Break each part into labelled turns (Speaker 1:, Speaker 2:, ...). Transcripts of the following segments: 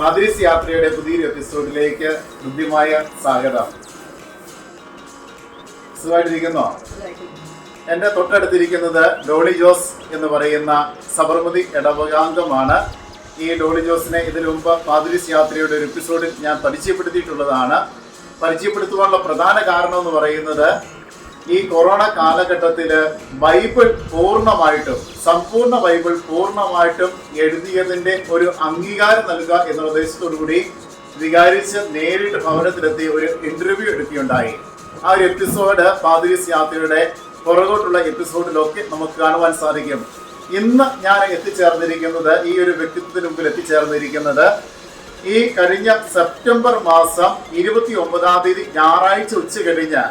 Speaker 1: പാതിരിസ് യാത്രയുടെ പുതിയൊരു എപ്പിസോഡിലേക്ക് ഹൃദ്യമായ സ്വാഗതം. സുഖമായിട്ടിരിക്കുന്നോ? എന്റെ തൊട്ടടുത്തിരിക്കുന്നത് ഡോളി ജോസ് എന്ന് പറയുന്ന സബർമതി ഇടവകാംഗമാണ്. ഈ ഡോളി ജോസിനെ ഇതിനു മുമ്പ് പാതിരിസ് യാത്രയുടെ ഒരു എപ്പിസോഡിൽ ഞാൻ പരിചയപ്പെടുത്തിയിട്ടുള്ളതാണ്. പരിചയപ്പെടുത്തുവാനുള്ള പ്രധാന കാരണം എന്ന് പറയുന്നത് ഈ കൊറോണ കാലഘട്ടത്തിൽ ബൈബിൾ പൂർണമായിട്ടും സമ്പൂർണ ബൈബിൾ പൂർണമായിട്ടും എഴുതിയതിന്റെ ഒരു അംഗീകാരം നൽകുക എന്ന ഉദ്ദേശത്തോടുകൂടി വികാരിച്ച് നേരിട്ട് ഭവനത്തിലെത്തി ഒരു ഇന്റർവ്യൂ എടുക്കുകയുണ്ടായി. ആ ഒരു എപ്പിസോഡ് പാതിരിസ് യാത്രയുടെ പുറകോട്ടുള്ള എപ്പിസോഡിലൊക്കെ നമുക്ക് കാണുവാൻ സാധിക്കും. ഇന്ന് ഞാൻ എത്തിച്ചേർന്നിരിക്കുന്നത് ഈ ഒരു വ്യക്തിത്വത്തിന് മുമ്പിൽ എത്തിച്ചേർന്നിരിക്കുന്നത് ഈ കഴിഞ്ഞ സെപ്റ്റംബർ മാസം ഇരുപത്തി ഒമ്പതാം തീയതി ഞായറാഴ്ച ഉച്ച കഴിഞ്ഞ്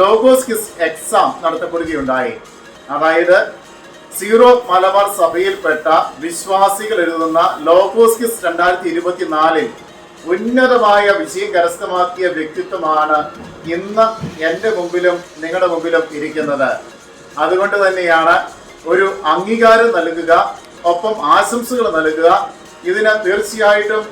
Speaker 1: ലോഗോസ് കിസ് എക്സാം നടത്തപ്പെടുകയുണ്ടായി. അതായത് സീറോ മലബാർ സഭയിൽപ്പെട്ട വിശ്വാസികൾ എഴുതുന്ന ലോഗോസ് കിസ് രണ്ടായിരത്തി ഇരുപത്തിനാലിൽ ഉന്നതമായ വിജയം കരസ്ഥമാക്കിയ വ്യക്തിത്വമാണ് ഇന്ന് എന്റെ മുമ്പിലും നിങ്ങളുടെ മുമ്പിലും ഇരിക്കുന്നത്. അതുകൊണ്ട് തന്നെയാണ് ഒരു അംഗീകാരം നൽകുക ഒപ്പം ആശംസകൾ നൽകുക ഇതിന് തീർച്ചയായിട്ടും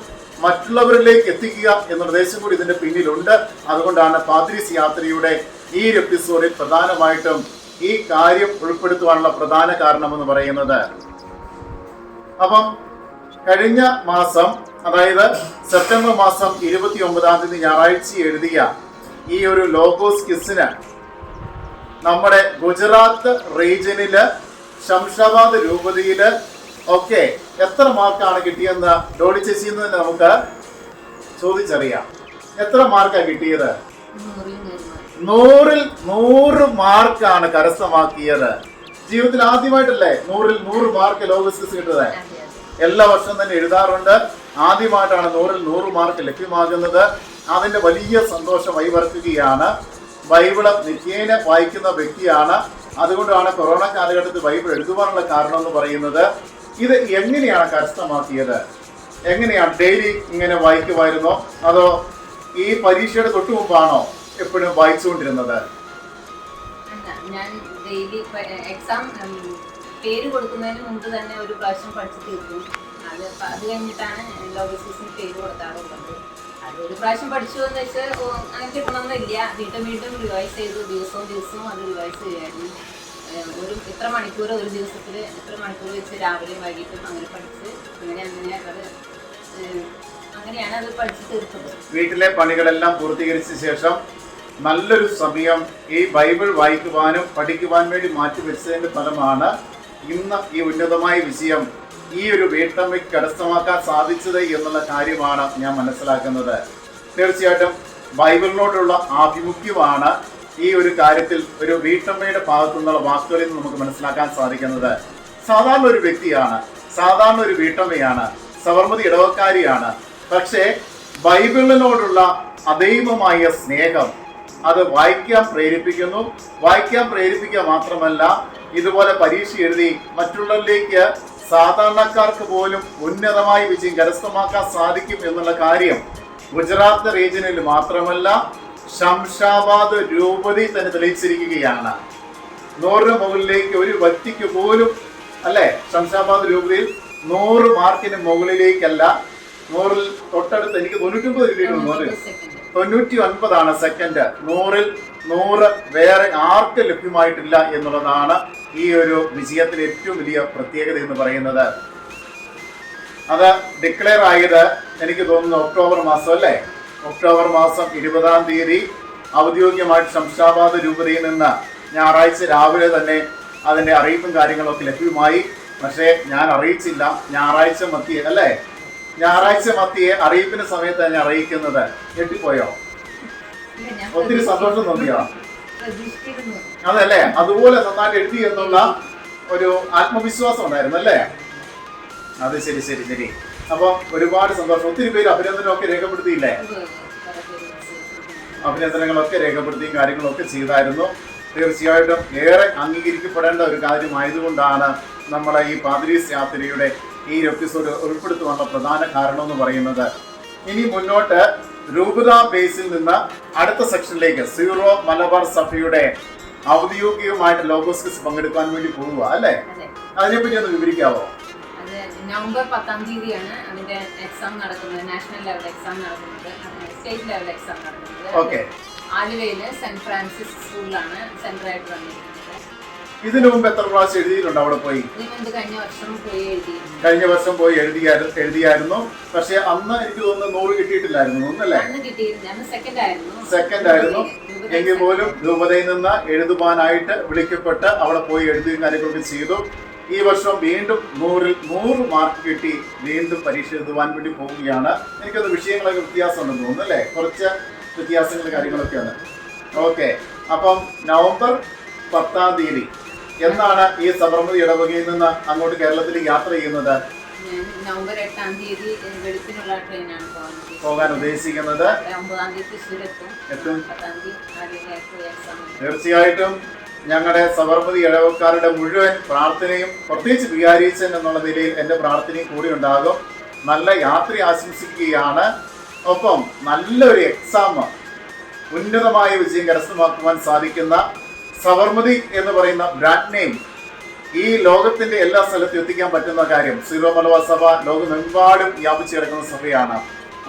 Speaker 1: മറ്റുള്ളവരിലേക്ക് എത്തിക്കുക എന്ന നിർദ്ദേശം കൂടി ഇതിന്റെ പിന്നിലുണ്ട്. അതുകൊണ്ടാണ് പാദ്രീസ് യാത്രയുടെ ഈ ഒരു എപ്പിസോഡിൽ പ്രധാനമായിട്ടും ഈ കാര്യം ഉൾപ്പെടുത്തുവാനുള്ള പ്രധാന കാരണം എന്ന് പറയുന്നത് അപ്പം കഴിഞ്ഞ മാസം അതായത് സെപ്റ്റംബർ മാസം ഇരുപത്തി ഒമ്പതാം തീയതി ഞായറാഴ്ച എഴുതിയ ഈ ഒരു ലോഗോസ് കിസിന് നമ്മുടെ ഗുജറാത്ത് റീജിയനിൽ ശംഷാബാദ് രൂപതയിൽ ഒക്കെ എത്ര മാർക്കാണ് കിട്ടിയെന്ന് ഡോളി നിന്ന് നമുക്ക് ചോദിച്ചറിയാം. എത്ര മാർക്കാണ് കിട്ടിയത്? നൂറിൽ നൂറ് മാർക്കാണ് കരസ്ഥമാക്കിയത്. ജീവിതത്തിൽ ആദ്യമായിട്ടല്ലേ നൂറിൽ നൂറ് മാർക്ക് ലോകസ് കിട്ടുന്നത്? എല്ലാ വർഷവും തന്നെ എഴുതാറുണ്ട്. ആദ്യമായിട്ടാണ് നൂറിൽ നൂറ് മാർക്ക് ലഭ്യമാകുന്നത്. അതിന്റെ വലിയ സന്തോഷം വൈവർക്കുകയാണ് ബൈബിൾ നിത്യേന വായിക്കുന്ന വ്യക്തിയാണ്. അതുകൊണ്ടാണ് കൊറോണ കാലഘട്ടത്തിൽ ബൈബിൾ എഴുതുവാനുള്ള കാരണം എന്ന് പറയുന്നത്. ഇത് എങ്ങനെയാണ് കരസ്ഥമാക്കിയത്? എങ്ങനെയാണ് ഡെയിലി ഇങ്ങനെ വായിക്കുമായിരുന്നോ? അതോ ഈ പരീക്ഷയുടെ തൊട്ടു മുമ്പാണോ? എപ്പോഴും വായിച്ചുകൊണ്ടിരുന്നത്?
Speaker 2: ഞാൻ ഡെയിലി എക്സാം പേര് കൊടുക്കുന്നതിന് മുമ്പ് തന്നെ ഒരു പ്രാവശ്യം പഠിച്ചു തീർക്കും അത് പ- അത് കഴിഞ്ഞിട്ടാണ് ലോഗസിന് പേര് കൊടുക്കാറുള്ളത്. അത് ഒരു പ്രാവശ്യം പഠിച്ചു എന്ന് വെച്ചാൽ അങ്ങനെ കിട്ടണമെന്നില്ല വീണ്ടും വീണ്ടും റിവൈസ് ചെയ്തു. ദിവസവും ദിവസവും അത് റിവൈസ് ചെയ്യായിരുന്നു. ഒരു ഇത്ര മണിക്കൂർ ഒരു ദിവസത്തിൽ ഇത്ര മണിക്കൂർ വെച്ച് രാവിലെയും വൈകിട്ടും അങ്ങനെ പഠിച്ച് അങ്ങനെ അങ്ങനെ അത് അങ്ങനെയാണ് അത് പഠിച്ചു തീർത്തത്.
Speaker 1: വീട്ടിലെ പണികളെല്ലാം പൂർത്തീകരിച്ച ശേഷം നല്ലൊരു സമയം ഈ ബൈബിൾ വായിക്കുവാനും പഠിക്കുവാൻ വേണ്ടി മാറ്റിവെച്ചതിന്റെ ഫലമാണ് ഇന്ന് ഈ ഉന്നതമായ വിഷയം ഈ ഒരു വീട്ടമ്മയ്ക്ക് കരസ്ഥമാക്കാൻ സാധിച്ചത് എന്നുള്ള കാര്യമാണ് ഞാൻ മനസ്സിലാക്കുന്നത്. തീർച്ചയായിട്ടും ബൈബിളിനോടുള്ള ആഭിമുഖ്യമാണ് ഈ ഒരു കാര്യത്തിൽ ഒരു വീട്ടമ്മയുടെ ഭാഗത്തു നിന്നുള്ള വാക്കുകളിൽ നിന്ന് നമുക്ക് മനസ്സിലാക്കാൻ സാധിക്കുന്നത്. സാധാരണ ഒരു വ്യക്തിയാണ് സാധാരണ ഒരു വീട്ടമ്മയാണ് സവർമതി ഇടവക്കാരിയാണ്. പക്ഷേ ബൈബിളിനോടുള്ള അദൈവമായ സ്നേഹം അത് വായിക്കാൻ പ്രേരിപ്പിക്കുന്നു. വായിക്കാൻ പ്രേരിപ്പിക്കുക മാത്രമല്ല ഇതുപോലെ പരീക്ഷ എഴുതി മറ്റുള്ളവരിലേക്ക് സാധാരണക്കാർക്ക് പോലും ഉന്നതമായി വിജയം കരസ്ഥമാക്കാൻ സാധിക്കും എന്നുള്ള കാര്യം ഗുജറാത്ത് റീജിയനിൽ മാത്രമല്ല ശംഷാബാദ് രൂപതി തന്നെ തെളിയിച്ചിരിക്കുകയാണ്. നൂറിന് മുകളിലേക്ക് ഒരു വ്യക്തിക്ക് പോലും അല്ലെ? ശംഷാബാദ് രൂപതയിൽ നൂറ് മാർക്കിന് മുകളിലേക്കല്ല. നൂറിൽ തൊട്ടടുത്ത് എനിക്ക് തൊണ്ണൂറ്റൊമ്പത് രൂപയാണ്
Speaker 2: നൂറ്.
Speaker 1: തൊണ്ണൂറ്റി ഒൻപതാണ് സെക്കൻഡ് നൂറിൽ നൂറ് വേറെ ആർക്ക് ലഭ്യമായിട്ടില്ല എന്നുള്ളതാണ് ഈ ഒരു വിജയത്തിലെ ഏറ്റവും വലിയ പ്രത്യേകത എന്ന് പറയുന്നത്. അത് ഡിക്ലെയർ ആയത് എനിക്ക് തോന്നുന്നു ഒക്ടോബർ മാസം അല്ലേ? ഒക്ടോബർ മാസം ഇരുപതാം തീയതി ഔദ്യോഗികമായിട്ട് ശംഷാബാദ് രൂപതയിൽ നിന്ന് ഞായറാഴ്ച രാവിലെ തന്നെ അതിന്റെ അറിയിപ്പും കാര്യങ്ങളൊക്കെ ലഭ്യമായി. പക്ഷേ ഞാൻ അറിയിച്ചില്ല. ഞായറാഴ്ച മത്തി അല്ലേ? ഞായറാഴ്ച മത്തിയെ അറിയിപ്പിന് സമയത്ത് തന്നെ അറിയിക്കുന്നത് ഞെട്ടിപ്പോയോ? ഒത്തിരി സന്തോഷം തോന്നിയോ? അതല്ലേ? അതുപോലെ നന്നായിട്ട് എഴുതി എന്നുള്ള ഒരു ആത്മവിശ്വാസം ഉണ്ടായിരുന്നു അല്ലേ? അത് ശരി ശരി ശരി. അപ്പൊ ഒരുപാട് സന്തോഷം. ഒത്തിരി പേര് അഭിനന്ദനമൊക്കെ രേഖപ്പെടുത്തിയില്ലേ? അഭിനന്ദനങ്ങളൊക്കെ രേഖപ്പെടുത്തിയും കാര്യങ്ങളൊക്കെ ചെയ്തായിരുന്നു. തീർച്ചയായിട്ടും ഏറെ അംഗീകരിക്കപ്പെടേണ്ട ഒരു കാര്യമായതുകൊണ്ടാണ് നമ്മളെ ഈ പാതിരീസ് യാത്രയുടെ ഈ എപ്പിസോഡ് ഉൾപ്പെടുത്തുവാനുള്ള പ്രധാന കാരണം എന്ന് പറയുന്നത് ഇനി മുന്നോട്ട് രൂപത ബേസിൽ നിന്ന് അടുത്ത സെക്ഷനിലേക്ക് സീറോ മലബാർ സഭയുടെ ഔദ്യോഗികമായിട്ട് ലോഗോസ്കിസ് പങ്കെടുക്കാൻ വേണ്ടി പോവുക അല്ലേ? അതിനെപ്പറ്റി ഒന്ന് വിവരിക്കാവോ?
Speaker 2: നവംബർ പത്താം തീയതിയാണ് അതിന്റെ എക്സാം നടക്കുന്നത് നാഷണൽ ലെവൽ എക്സാം നടക്കുന്നത് സ്റ്റേറ്റ് ലെവൽ എക്സാം നടക്കുന്നത്.
Speaker 1: ആലുവയിൽ
Speaker 2: ആലുവയിൽ സെന്റ് ഫ്രാൻസിസ് സ്കൂളിലാണ് സെന്റർ ആയിട്ട് വന്നിരിക്കുന്നത്.
Speaker 1: ഇതിനു മുമ്പ് എത്ര പ്രാവശ്യം എഴുതിയിട്ടുണ്ട് അവിടെ പോയി?
Speaker 2: കഴിഞ്ഞ വർഷം പോയി
Speaker 1: എഴുതിയായിരുന്നു എഴുതിയായിരുന്നു. പക്ഷെ അന്ന് എനിക്ക് തോന്നുന്നു നൂറ് കിട്ടിയിട്ടില്ലായിരുന്നു ഒന്നല്ലേ
Speaker 2: സെക്കൻഡ് ആയിരുന്നു.
Speaker 1: എങ്കിൽ പോലും രൂപതയിൽ നിന്ന് എഴുതുവാനായിട്ട് വിളിക്കപ്പെട്ട് അവിടെ പോയി എഴുതുകയും കാര്യങ്ങളൊക്കെ ചെയ്തു. ഈ വർഷം വീണ്ടും നൂറിൽ നൂറ് മാർക്ക് കിട്ടി. വീണ്ടും പരീക്ഷ എഴുതുവാൻ വേണ്ടി പോവുകയാണ്. എനിക്കത് വിഷയങ്ങളൊക്കെ വ്യത്യാസമുണ്ടെന്ന് തോന്നുന്നു അല്ലേ കുറച്ച് വ്യത്യാസങ്ങൾ കാര്യങ്ങളൊക്കെയാണ്. ഓക്കെ. അപ്പം നവംബർ പത്താം തീയതി. എന്നാണ് ഈ സബർമതി ഇടവകയിൽ നിന്ന് അങ്ങോട്ട് കേരളത്തിൽ യാത്ര ചെയ്യുന്നത്?
Speaker 2: നവംബർ എട്ടാം തീയതി വെളുപ്പിനുള്ള ട്രെയിനാണ്
Speaker 1: പോകാൻ ഉദ്ദേശിക്കുന്നത്? തീർച്ചയായിട്ടും ഞങ്ങളുടെ സബർമതി ഇടവക്കാരുടെ മുഴുവൻ പ്രാർത്ഥനയും പ്രത്യേകിച്ച് വികാരിച്ചൻ എന്നുള്ള നിലയിൽ എന്റെ പ്രാർത്ഥനയും കൂടി ഉണ്ടാകും. നല്ല യാത്ര ആശംസിക്കുകയാണ്. ഒപ്പം നല്ലൊരു എക്സാം ഉന്നതമായ വിജയം കരസ്ഥമാക്കുവാൻ സാധിക്കുന്ന സബർമതി എന്ന് പറയുന്ന ബ്രാൻഡ് നെയിം ഈ ലോകത്തിന്റെ എല്ലാ സ്ഥലത്തും എത്തിക്കാൻ പറ്റുന്ന കാര്യം സീറോ മലബാർ സഭ ലോകമെമ്പാടും വ്യാപിച്ചു കിടക്കുന്ന സഭയാണ്.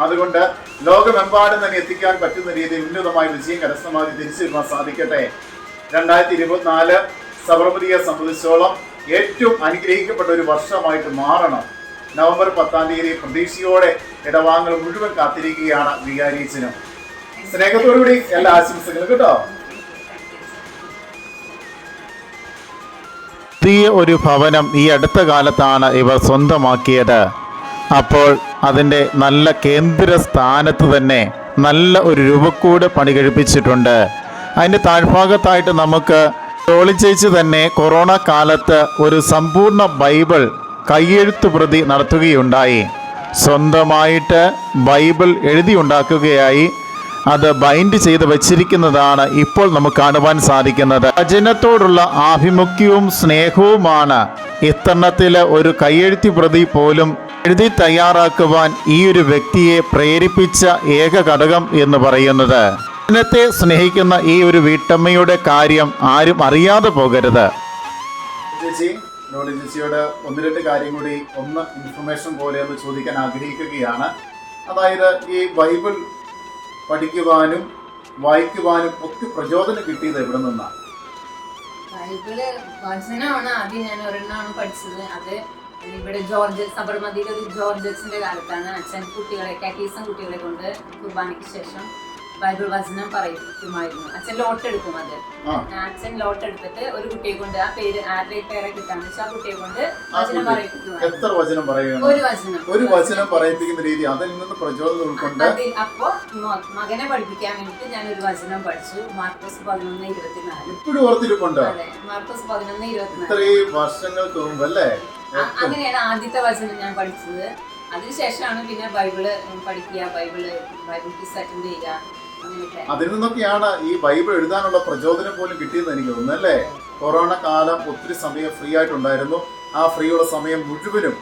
Speaker 1: അതുകൊണ്ട് ലോകമെമ്പാടും തന്നെ എത്തിക്കാൻ പറ്റുന്ന രീതിയിൽ ഉന്നതമായ വിജയം കരസ്ഥമാക്കി തിരിച്ചു വരുവാൻ സാധിക്കട്ടെ. രണ്ടായിരത്തി ഇരുപത്തിനാല് സബർമതിയെ സംബന്ധിച്ചോളം ഏറ്റവും അനുഗ്രഹിക്കപ്പെട്ട ഒരു വർഷമായിട്ട് മാറണം. നവംബർ പത്താം തീയതി പ്രതീക്ഷയോടെ ഇടവാങ്ങൾ മുഴുവൻ കാത്തിരിക്കുകയാണ് വികാരീച്ചനും സ്നേഹത്തോടുകൂടി എല്ലാ ആശംസകളും കേട്ടോ. പുതിയ ഒരു ഭവനം ഈ അടുത്ത കാലത്താണ് ഇവർ സ്വന്തമാക്കിയത്. അപ്പോൾ അതിന്റെ നല്ല കേന്ദ്ര സ്ഥാനത്ത് തന്നെ നല്ല ഒരു രൂപക്കൂട് പണി കഴിപ്പിച്ചിട്ടുണ്ട് അതിന്റെ താഴ്ഭാഗത്തായിട്ട് നമുക്ക് ടോളിച്ചേച്ച് തന്നെ കൊറോണ കാലത്ത് ഒരു സമ്പൂർണ ബൈബിൾ കയ്യെഴുത്ത് പ്രതി നടത്തുകയുണ്ടായി. സ്വന്തമായിട്ട് ബൈബിൾ എഴുതിയുണ്ടാക്കുകയായി അത് ബൈൻഡ് ചെയ്ത് വച്ചിരിക്കുന്നതാണ് ഇപ്പോൾ നമുക്ക് കാണുവാൻ സാധിക്കുന്നത്. വചനത്തോടുള്ള ആഭിമുഖ്യവും സ്നേഹവുമാണ് ഇത്തരണത്തിലെ ഒരു കയ്യെഴുത്തി പ്രതി പോലും എഴുതി തയ്യാറാക്കുവാൻ ഈ ഒരു വ്യക്തിയെ പ്രേരിപ്പിച്ച ഏക ഘടകം എന്ന് പറയുന്നത്. വചനത്തെ സ്നേഹിക്കുന്ന ഈ ഒരു വീട്ടമ്മയുടെ കാര്യം ആരും അറിയാതെ പോകരുത്. ചേച്ചി ചേച്ചിയോട് ഒന്ന് രണ്ട് കാര്യം കൂടി ഒന്ന് ഇൻഫർമേഷൻ പോലെ ഒന്ന് ചോദിക്കാൻ ആഗ്രഹിക്കുകയാണ്. അതായത് ഈ ബൈബിൾ പഠിക്കുവാനും വായിക്കുവാനും ഒത്തിരി പ്രചോദനം കിട്ടിയത് എവിടെ നിന്നാണ്
Speaker 2: ബൈബിൾ വചനമാണ് ആദ്യം ഞാൻ ഒരെണ്ണമാണ് പഠിച്ചത്. അത് ഇവിടെ ജോർജ് സബർമതിയിലെ ഒരു ജോർജസിന്റെ കാലത്താണ് അച്ഛൻ കുട്ടികളെ കാറ്റീസം കുട്ടികളെ കൊണ്ട് കുർബാനയ്ക്ക് ശേഷം ബൈബിൾ വചനം പറയുമായിരുന്നു. അച്ഛൻ ലോട്ട് എടുക്കും അത്. അച്ഛൻ ലോട്ട് എടുത്തിട്ട് ഒരു കുട്ടിയെ കൊണ്ട് ആ പേര് ആരുടെ പേരെ കിട്ടാന്ന് വെച്ചാൽ ആ കുട്ടിയെ കൊണ്ട് വചനം
Speaker 1: കുട്ടി. എത്ര വചനം പറയുക
Speaker 2: ഒരു വചനം.
Speaker 1: ഒരു വചനം പറയിപ്പിക്കുന്ന രീതി അതിൽ നിന്ന് പ്രചോദനം ഉൾക്കൊണ്ട്
Speaker 2: അപ്പോ മകനെ പഠിപ്പിക്കാൻ വേണ്ടിട്ട് ഞാൻ ഒരു വചനം പഠിച്ചു. മാർക്കോസ് പതിനൊന്ന് ഇരുപത്തിനാല്.
Speaker 1: ഇപ്പോഴും ഓർത്തിരിപ്പുണ്ട്?
Speaker 2: മാർക്കോസ് പതിനൊന്ന് ഇരുപത്തിനാല്.
Speaker 1: ഇത്രയും വർഷങ്ങൾക്ക് മുമ്പ് അല്ലേ?
Speaker 2: അങ്ങനെയാണ് ആദ്യത്തെ വചനം ഞാൻ പഠിച്ചത്. അതിനുശേഷമാണ് പിന്നെ ബൈബിൾ പഠിക്കുക ബൈബിൾ ബൈബിൾ ക്വിസ് അറ്റൻഡ് ചെയ്യുക.
Speaker 1: അതിൽ നിന്നൊക്കെയാണ് ഈ ബൈബിൾ എഴുതാനുള്ള പ്രചോദനം പോലും കിട്ടിയെന്ന് എനിക്ക് തോന്നുന്നു അല്ലേ? കൊറോണ കാലം ഒത്തിരി സമയം ഫ്രീ ആയിട്ടുണ്ടായിരുന്നു. ആ ഫ്രീ ഉള്ള സമയം മുഴുവനും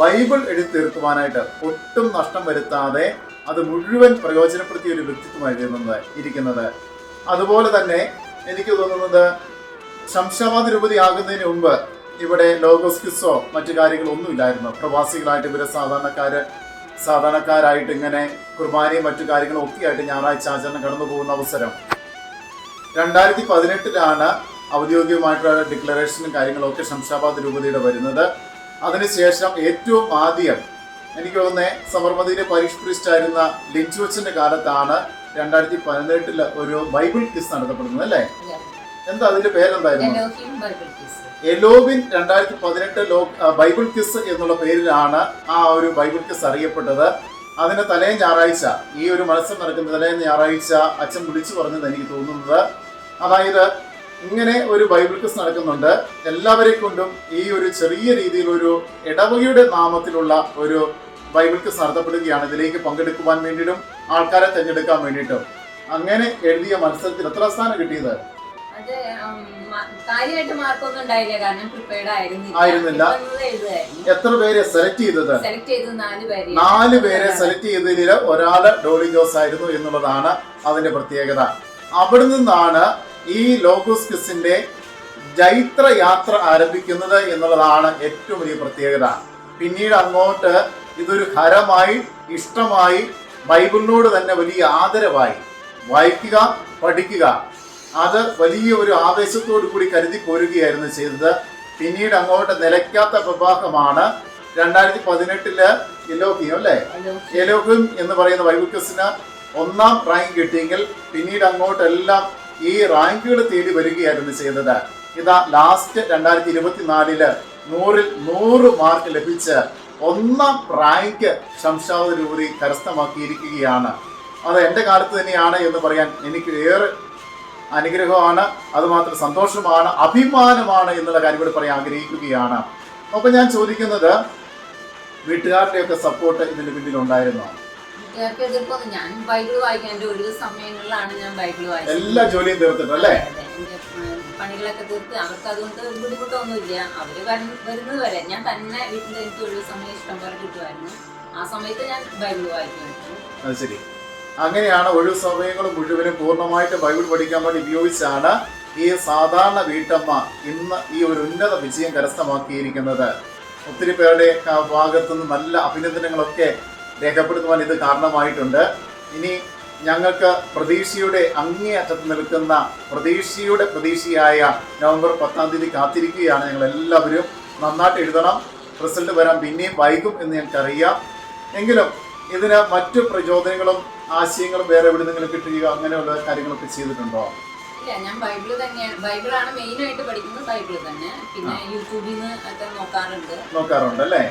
Speaker 1: ബൈബിൾ എഴുതി തീർക്കുവാനായിട്ട് ഒട്ടും നഷ്ടം വരുത്താതെ അത് മുഴുവൻ പ്രയോജനപ്പെടുത്തിയ ഒരു വ്യക്തിത്വമായിരുന്നത് ഇരിക്കുന്നത്. അതുപോലെ തന്നെ എനിക്ക് തോന്നുന്നത് ശംശാബാദ് രൂപതി ആകുന്നതിന് മുമ്പ് ഇവിടെ ലോഗോസ് ക്വിസോ മറ്റു കാര്യങ്ങളൊന്നും ഇല്ലായിരുന്നു. പ്രവാസികളായിട്ട് ഇവരെ സാധാരണക്കാര് സാധാരണക്കാരായിട്ട് ഇങ്ങനെ കുർബാനയും മറ്റു കാര്യങ്ങളും ഒക്കെയായിട്ട് ഞായറാഴ്ച ആചരണം കടന്നു പോകുന്ന അവസരം. രണ്ടായിരത്തി പതിനെട്ടിലാണ് ഔദ്യോഗികമായിട്ടുള്ള ഡിക്ലറേഷനും കാര്യങ്ങളൊക്കെ ശംഷാബാദ് രൂപതയുടെ വരുന്നത്. അതിനുശേഷം ഏറ്റവും ആദ്യം എനിക്ക് തോന്നുന്നത് സമർമതിയിലെ പരിഷ്കരിച്ചായിരുന്ന ലിഞ്ചുവച്ചന്റെ കാലത്താണ് രണ്ടായിരത്തി പതിനെട്ടിൽ ഒരു ബൈബിൾ ക്വിസ് നടത്തപ്പെടുന്നത് അല്ലേ? എന്താ അതിന്റെ പേരെന്തായിരുന്നു? എലോവിൻ രണ്ടായിരത്തി പതിനെട്ട് ലോ ബൈബിൾ കിസ് എന്നുള്ള പേരിലാണ് ആ ഒരു ബൈബിൾ കിസ് അറിയപ്പെട്ടത്. അതിന്റെ തലേ ഞായറാഴ്ച ഈ ഒരു മത്സരം നടക്കുന്ന തലേ ഞായറാഴ്ച അച്ഛൻ വിളിച്ചു പറഞ്ഞത് എനിക്ക് തോന്നുന്നത്. അതായത് ഇങ്ങനെ ഒരു ബൈബിൾ ക്വിസ് നടക്കുന്നുണ്ട്. എല്ലാവരെ കൊണ്ടും ഈ ഒരു ചെറിയ രീതിയിൽ ഒരു ഇടവകയുടെ നാമത്തിലുള്ള ഒരു ബൈബിൾ ക്വിസ് നടത്തപ്പെടുകയാണ്. ഇതിലേക്ക് പങ്കെടുക്കുവാൻ വേണ്ടിയിട്ടും ആൾക്കാരെ തിരഞ്ഞെടുക്കാൻ വേണ്ടിയിട്ടും. അങ്ങനെ എഴുതിയ മത്സരത്തിൽ എത്ര സ്ഥാനം കിട്ടിയത്?
Speaker 2: അത് ഉം, മ- കാര്യമായിട്ട് മാർക്കൊന്നും ഉണ്ടായില്ല. കാരണം പ്രിപ്പയർഡ് ആയിരുന്നില്ല.
Speaker 1: എത്ര പേരെ സെലക്ട് ചെയ്തത്?
Speaker 2: സെലക്ട് ചെയ്തത് നാല് പേര്
Speaker 1: നാല് പേരെ സെലക്ട് ചെയ്തതിൽ ഒരാൾ ഡോളി ജോസ് ആയിരുന്നു എന്നുള്ളതാണ് അതിന്റെ പ്രത്യേകത. അവിടെ നിന്നാണ് ഈ ലോഗോസ് ക്വിസിന്റെ ജൈത്ര യാത്ര ആരംഭിക്കുന്നത് എന്നുള്ളതാണ് ഏറ്റവും വലിയ പ്രത്യേകത. പിന്നീട് അങ്ങോട്ട് ഇതൊരു ഹരമായി ഇഷ്ടമായി ബൈബിളിനോട് തന്നെ വലിയ ആദരവായി. വായിക്കുക പഠിക്കുക. അത് വലിയ ഒരു ആവേശത്തോടു കൂടി കരുതി പോരുകയായിരുന്നു ചെയ്തത്. പിന്നീട് അങ്ങോട്ട് നിലയ്ക്കാത്ത പ്രവാഹമാണ് രണ്ടായിരത്തി പതിനെട്ടിൽ എലോക്കിയും അല്ലേ? എലോക്കും എന്ന് പറയുന്ന വൈവിക്യസിന് ഒന്നാം റാങ്ക് കിട്ടിയെങ്കിൽ പിന്നീട് അങ്ങോട്ടെല്ലാം ഈ റാങ്കുകൾ തേടി വരികയായിരുന്നു ചെയ്തത്. ഇതാ ലാസ്റ്റ് രണ്ടായിരത്തി ഇരുപത്തിനാലിൽ നൂറിൽ നൂറ് മാർക്ക് ലഭിച്ച് ഒന്നാം റാങ്ക് ശംഷാദൂരി കരസ്ഥമാക്കിയിരിക്കുകയാണ്. അത് എന്റെ കാലത്ത് തന്നെയാണ് എന്ന് പറയാൻ എനിക്ക് ഏറെ അനുഗ്രഹമാണ് അതുമാത്രം സന്തോഷമാണ് അഭിമാനമാണ് എന്നുള്ള കാര്യം കൂടി പറയാൻ ആഗ്രഹിക്കുകയാണ്. അപ്പൊ ഞാൻ ചോദിക്കുന്നത് വീട്ടുകാരുടെയൊക്കെ സപ്പോർട്ട് ഇതിന് പിന്നിൽ ഉണ്ടായിരുന്നോ?
Speaker 2: ഞാൻ ബൈബിൾ വായിക്കാൻ എന്റെ ഒഴിവ് സമയങ്ങളിലാണ് ഞാൻ ബൈബിൾ
Speaker 1: എല്ലാ ജോലിയും തീർത്തിട്ട് അല്ലേ?
Speaker 2: പണികളൊക്കെ തീർത്ത് അവർക്ക് അതുകൊണ്ട് ബുദ്ധിമുട്ടൊന്നുമില്ല. അവർ വരുന്നത് വരെ ഞാൻ തന്നെ വീട്ടിൽ എനിക്ക് ഒഴിവ് സമയം ഇഷ്ടം പോലെ കിട്ടുമായിരുന്നു. ആ സമയത്ത് ഞാൻ ബൈബിൾ വായിക്കുമായിരുന്നു.
Speaker 1: അങ്ങനെയാണ് ഒഴിവ് സമയങ്ങൾ മുഴുവനും പൂർണമായിട്ട് ബൈബിൾ പഠിക്കാൻ വേണ്ടി ഉപയോഗിച്ചാണ് ഈ സാധാരണ വീട്ടമ്മ ഇന്ന് ഈ ഒരു ഉന്നത വിജയം കരസ്ഥമാക്കിയിരിക്കുന്നത്. ഒത്തിരി പേരുടെ ഭാഗത്തു ഭാഗത്തുനിന്ന് നല്ല അഭിനന്ദനങ്ങളൊക്കെ രേഖപ്പെടുത്തുവാൻ ഇത് കാരണമായിട്ടുണ്ട്. ഇനി ഞങ്ങൾക്ക് പ്രതീക്ഷയുടെ അങ്ങേയറ്റത്ത് നിൽക്കുന്ന പ്രതീക്ഷയുടെ പ്രതീക്ഷയായ നവംബർ പത്താം തീയതി കാത്തിരിക്കുകയാണ് ഞങ്ങൾ എല്ലാവരും നന്നായിട്ട് എഴുതണം. റിസൾട്ട് വരാൻ പിന്നെയും വൈകും എന്ന് ഞങ്ങൾക്കറിയാം. എങ്കിലും ഇതിന് മറ്റു പ്രചോദനങ്ങളും ആശയങ്ങളും വേറെ എവിടെ നിന്നെങ്കിലും കിട്ടുകയോ അങ്ങനെയുള്ള കാര്യങ്ങളൊക്കെ ചെയ്തിട്ടുണ്ടോ?
Speaker 2: ഇല്ല ഞാൻ ബൈബിൾ തന്നെയാണ് ബൈബിളാണ് മെയിൻ ആയിട്ട് പഠിക്കുന്നത് ബൈബിൾ തന്നെ. പിന്നെ യൂട്യൂബിൽ നിന്ന് ഒക്കെ നോക്കാറുണ്ട്.
Speaker 1: നോക്കാറുണ്ട് അല്ലേ?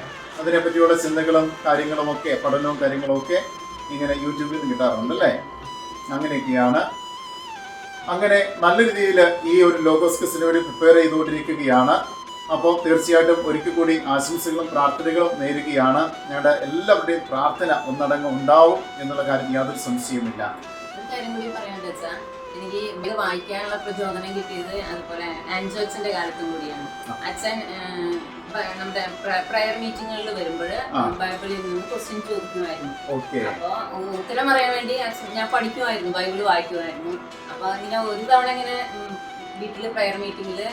Speaker 1: അതിനെ പറ്റിയുള്ള ചിന്തകളും കാര്യങ്ങളും ഒക്കെ പഠനവും കാര്യങ്ങളും ഒക്കെ ഇങ്ങനെ യൂട്യൂബിൽ നിന്ന് കിട്ടാറുണ്ട് അല്ലേ? അങ്ങനെയൊക്കെയാണ്. അങ്ങനെ നല്ല രീതിയിൽ ഈ ഒരു ലോഗോസ്കസിന് ഒരു പ്രിപ്പയർ ചെയ്തുകൊണ്ടിരിക്കുകയാണ്. അപ്പോൾ തീർച്ചയായിട്ടും ഒരിക്കൽ കൂടി ആശംസകളും പ്രാർത്ഥനകളും നേരുകയാണ്. ഞങ്ങളുടെ എല്ലാവരുടെയും പ്രാർത്ഥന ഒന്നടങ്കം ഉണ്ടാവും എന്നുള്ള കാര്യം യാതൊരു സംശയവുമില്ല.
Speaker 2: എനിക്ക് ഇത് വായിക്കാനുള്ള പ്രചോദനം കിട്ടിയത് അതുപോലെ ആൻജോച്ചന്റെ കാലത്തും കൂടിയാണ്. അച്ഛൻ നമ്മുടെ പ്രയർ മീറ്റിങ്ങുകളിൽ വരുമ്പോൾ ബൈബിളിൽ നിന്ന് ക്വസ്റ്റ്യൻ ചോദിക്കുമായിരുന്നു.
Speaker 1: അപ്പോൾ
Speaker 2: അപ്പൊ ഉത്തരം പറയാൻ വേണ്ടി അച്ഛൻ- ഞാൻ പഠിക്കുമായിരുന്നു ബൈബിൾ വായിക്കുമായിരുന്നു. അപ്പൊ ഇങ്ങനെ ഒരു തവണ ഇങ്ങനെ വീട്ടിൽ വീട്ടിൽ പ്രയർ മീറ്റിംഗിൽ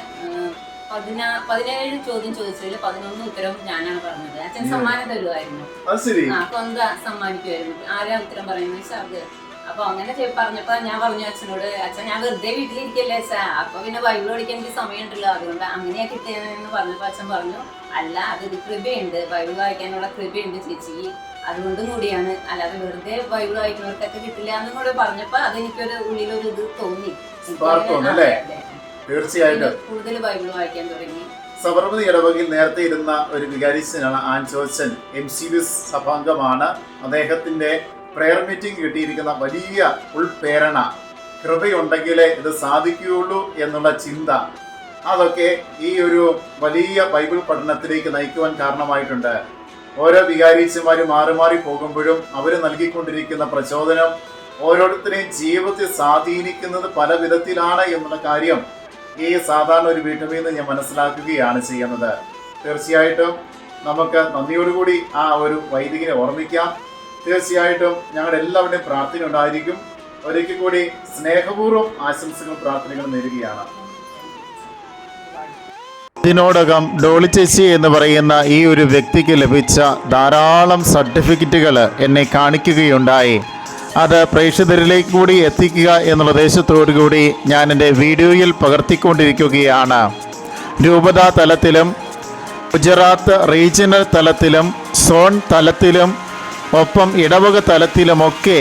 Speaker 2: പതിനാ പതിനേഴ് ചോദ്യം ചോദിച്ചതിൽ പതിനൊന്ന് ഉത്തരവും ഞാനാണ് പറഞ്ഞത്. അച്ഛൻ സമ്മാനം തരുമായിരുന്നു ആ കൊന്ത സമ്മാനിക്കുമായിരുന്നു ആരാ ഉത്തരം പറയുന്നത്? അത് അപ്പൊ അങ്ങനെ പറഞ്ഞപ്പോ ഞാൻ പറഞ്ഞു അച്ഛനോട് അച്ഛൻ ഞാൻ വെറുതെ വീട്ടിലിരിക്കല്ലേ സാ അപ്പൊ പിന്നെ ബൈബിൾ പഠിക്കാൻ എനിക്ക് സമയമുണ്ടല്ലോ. അതുകൊണ്ട് അങ്ങനെയാ കിട്ടിയതെന്ന് പറഞ്ഞപ്പോ അച്ഛൻ പറഞ്ഞു അല്ല അതൊരു കൃപയുണ്ട്. ബൈബിൾ വായിക്കാനുള്ള കൃപയുണ്ട് ചേച്ചി. അതുകൊണ്ടും കൂടിയാണ്. അല്ലാതെ വെറുതെ ബൈബിൾ വായിക്കുന്നവർക്കൊക്കെ കിട്ടില്ല എന്നും കൂടെ പറഞ്ഞപ്പോ അതെനിക്കൊരു ഉള്ളിലൊരു ഇത് തോന്നി
Speaker 1: തീർച്ചയായിട്ടും.
Speaker 2: കൂടുതൽ ബൈബിൾ വായിക്കാൻ തുടങ്ങി.
Speaker 1: സബർമതി ഇടവകയിൽ നേരത്തെ ഇരുന്ന ഒരു വികാരിസ്റ്റനാണ് ആൻ ചോച്ചൻ എം സി ബി സഭാംഗമാണ്. അദ്ദേഹത്തിന്റെ പ്രെയർ മീറ്റിംഗ് കിട്ടിയിരിക്കുന്ന വലിയ ഉൾപ്രേരണ കൃപയുണ്ടെങ്കിലേ ഇത് സാധിക്കുകയുള്ളൂ എന്നുള്ള ചിന്ത. അതൊക്കെ ഈ ഒരു വലിയ ബൈബിൾ പഠനത്തിലേക്ക് നയിക്കുവാൻ കാരണമായിട്ടുണ്ട്. ഓരോ വികാരിച്ചമാരും മാറി മാറി പോകുമ്പോഴും അവർ നൽകിക്കൊണ്ടിരിക്കുന്ന പ്രചോദനം ഓരോരുത്തരെയും ജീവിതത്തെ സ്വാധീനിക്കുന്നത് പല വിധത്തിലാണ് എന്നുള്ള കാര്യം ഈ സാധാരണ ഒരു വീട്ടിൽ നിന്ന് ഞാൻ മനസ്സിലാക്കുകയാണ് ചെയ്യുന്നത്. തീർച്ചയായിട്ടും നമുക്ക് നന്ദിയോടുകൂടി ആ ഒരു വൈദികനെ ഓർമ്മിക്കാം. തീർച്ചയായിട്ടും ഞങ്ങളുടെ എല്ലാവരുടെയും പ്രാർത്ഥന ഉണ്ടായിരിക്കും. ഒരിക്കൽ കൂടി സ്നേഹപൂർവം ആശംസകളും പ്രാർത്ഥനകളും നേരുകയാണ്. ഇതിനോടകം ഡോളി ചേച്ചി എന്ന് പറയുന്ന ഈ ഒരു വ്യക്തിക്ക് ലഭിച്ച ധാരാളം സർട്ടിഫിക്കറ്റുകൾ എന്നെ കാണിക്കുകയുണ്ടായി. അത് പ്രേക്ഷകരിലേക്ക് കൂടി എത്തിക്കുക എന്നുള്ള ഉദ്ദേശത്തോടു കൂടി ഞാൻ എന്റെ വീഡിയോയിൽ പകർത്തിക്കൊണ്ടിരിക്കുകയാണ്. രൂപതാ തലത്തിലും ഗുജറാത്ത് റീജിയണൽ തലത്തിലും സോൺ തലത്തിലും ഒപ്പം ഇടവക തലത്തിലുമൊക്കെ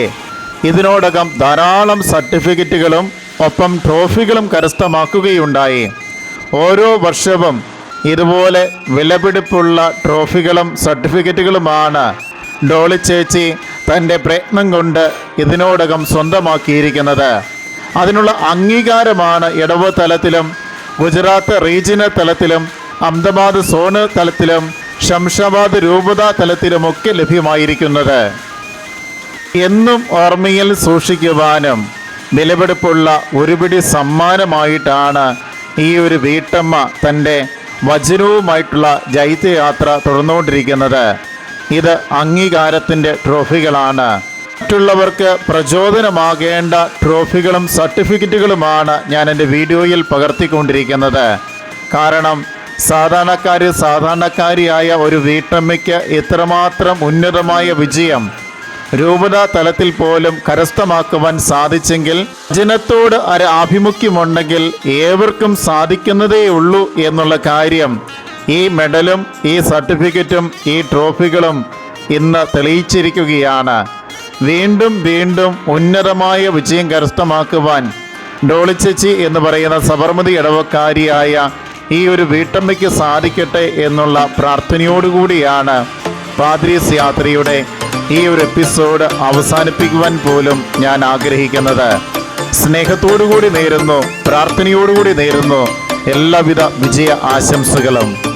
Speaker 1: ഇതിനോടകം ധാരാളം സർട്ടിഫിക്കറ്റുകളും ഒപ്പം ട്രോഫികളും കരസ്ഥമാക്കുകയുണ്ടായി. ഓരോ വർഷവും ഇതുപോലെ വിലപിടിപ്പുള്ള ട്രോഫികളും സർട്ടിഫിക്കറ്റുകളുമാണ് ഡോളി ചേച്ചി തന്റെ പ്രയത്നം കൊണ്ട് ഇതിനോടകം സ്വന്തമാക്കിയിരിക്കുന്നത്. അതിനുള്ള അംഗീകാരമാണ് ഇടവ് തലത്തിലും ഗുജറാത്ത് റീജിയണൽ തലത്തിലും അഹമ്മദാബാദ് സോണ് തലത്തിലും ശംഷാബാദ് രൂപത തലത്തിലുമൊക്കെ ലഭ്യമായിരിക്കുന്നത്. എന്നും ഓർമ്മയിൽ സൂക്ഷിക്കുവാനും വിലപിടിപ്പുള്ള ഒരുപിടി സമ്മാനമായിട്ടാണ് ഈ ഒരു വീട്ടമ്മ തന്റെ വചനവുമായിട്ടുള്ള ജൈത്യയാത്ര തുടർന്നുകൊണ്ടിരിക്കുന്നത്. ഇത് അംഗീകാരത്തിന്റെ ട്രോഫികളാണ്. മറ്റുള്ളവർക്ക് പ്രചോദനമാകേണ്ട ട്രോഫികളും സർട്ടിഫിക്കറ്റുകളുമാണ് ഞാൻ എന്റെ വീഡിയോയിൽ പകർത്തിക്കൊണ്ടിരിക്കുന്നത്. കാരണം സാധാരണക്കാർ സാധാരണക്കാരിയായ ഒരു വീട്ടമ്മയ്ക്ക് ഇത്രമാത്രം ഉന്നതമായ വിജയം രൂപതാ തലത്തിൽ പോലും കരസ്ഥമാക്കുവാൻ സാധിച്ചെങ്കിൽ ജനത്തോട് ഒരു ആഭിമുഖ്യമുണ്ടെങ്കിൽ ഏവർക്കും സാധിക്കുന്നതേ ഉള്ളൂ എന്നുള്ള കാര്യം ഈ മെഡലും ഈ സർട്ടിഫിക്കറ്റും ഈ ട്രോഫികളും ഇന്ന് തെളിയിച്ചിരിക്കുകയാണ്. വീണ്ടും വീണ്ടും ഉന്നതമായ വിജയം കരസ്ഥമാക്കുവാൻ ഡോളിച്ചേച്ചി എന്ന് പറയുന്ന സബർമതി ഇടവക്കാരിയായ ഈ ഒരു വീട്ടമ്മയ്ക്ക് സാധിക്കട്ടെ എന്നുള്ള പ്രാർത്ഥനയോടുകൂടിയാണ് പാദ്രീസ് യാത്രയുടെ ഈ ഒരു എപ്പിസോഡ് അവസാനിപ്പിക്കുവാൻ പോലും ഞാൻ ആഗ്രഹിക്കുന്നത്. സ്നേഹത്തോടുകൂടി നേരുന്നു പ്രാർത്ഥനയോടുകൂടി നേരുന്നു. എല്ലാവിധ വിജയ ആശംസകളും.